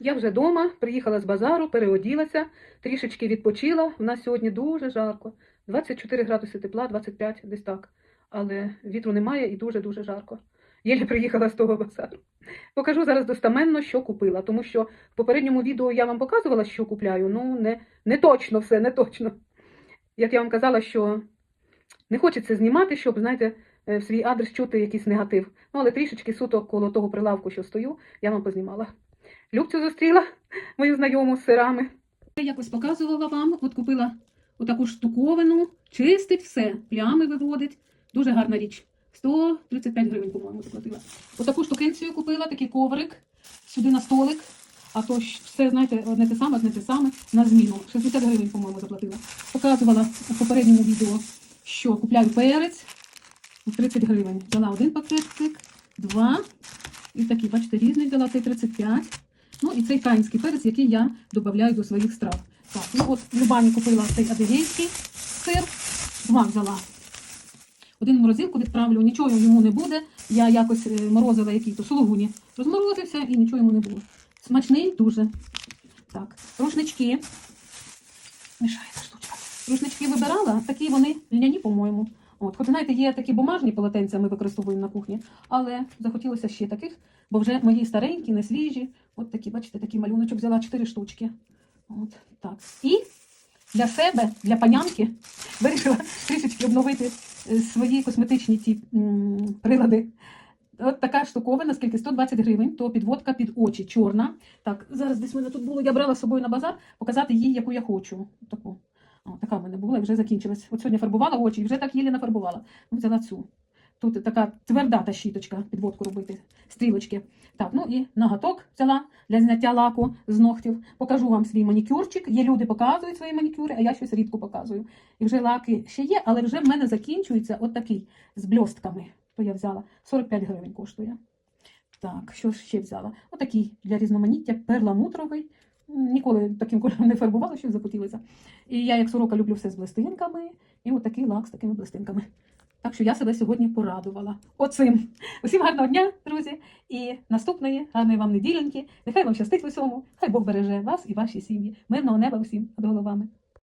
Я вже вдома, приїхала з базару, переоділася, трішечки відпочила. У нас сьогодні дуже жарко. 24 градуси тепла, 25 десь так. Але вітру немає і дуже-дуже жарко. Єлі приїхала з того базару. Покажу зараз достаменно, що купила, тому що в попередньому відео я вам показувала, що купляю. Ну, не, не точно все, не точно. Як я вам казала, що не хочеться знімати, щоб, знаєте, е, в свій адрес чути якийсь негатив. Ну, але трішечки суто коло того прилавку, що стою, я вам познімала. Любцю зустріла мою знайому з сирами. Я якось показувала вам, от купила отаку штуковину, чистить все, плями виводить. Дуже гарна річ. 135 гривень, по-моєму, заплатила. Отаку штукенцію купила, такий коврик сюди на столик. А то все, знаєте, одне те саме, одне те саме на зміну. 60 гривень, по-моєму, заплатила. Показувала у попередньому відео, що купляю перець 30 гривень. Взяла один пакетик, два. І такий, бачите, різний взяла, цей 35. Ну і цей каїнський перець, який я додаю до своїх страв. Так, ну от в Любані купила цей адигейський сир, два взяла. Один в морозилку відправлю, нічого йому не буде. Я якось е, морозила який-то сулугуні. Розморозився і нічого йому не було. Смачний дуже. Так, рушнички. Мішається штучка. Рушнички вибирала, такі вони льняні, по-моєму. От, хоч знаєте, є такі бумажні полотенця, ми використовуємо на кухні, але захотілося ще таких, бо вже мої старенькі, не свіжі. От такі, бачите, такий малюночок взяла 4 штучки. От так. І для себе, для панянки, вирішила трішечки обновити е, свої косметичні ці прилади. От така штуковина, скільки 120 гривень, то підводка під очі, чорна. Так, зараз десь в мене тут було, я брала з собою на базар, показати їй, яку я хочу. Таку. О, така в мене була і вже закінчилась. От сьогодні фарбувала очі і вже так їлі нафарбувала. Взяла цю. Тут така тверда та щіточка, підводку робити, стрілочки. Так, ну і ноготок взяла для зняття лаку з ногтів. Покажу вам свій манікюрчик. Є люди показують свої манікюри, а я щось рідко показую. І вже лаки ще є, але вже в мене закінчується от з бльостками. То я взяла 45 гривень коштує. Так, що ще взяла? Отакий для різноманіття перламутровий. Ніколи таким кольором не фарбувала, що захотілося. І я, як сорока, люблю все з блистинками. І от такий лак з такими блистинками. Так що я себе сьогодні порадувала оцим. Усім гарного дня, друзі, і наступної гарної вам неділеньки. Нехай вам щастить в усьому, хай Бог береже вас і ваші сім'ї. Мирного неба усім над головами.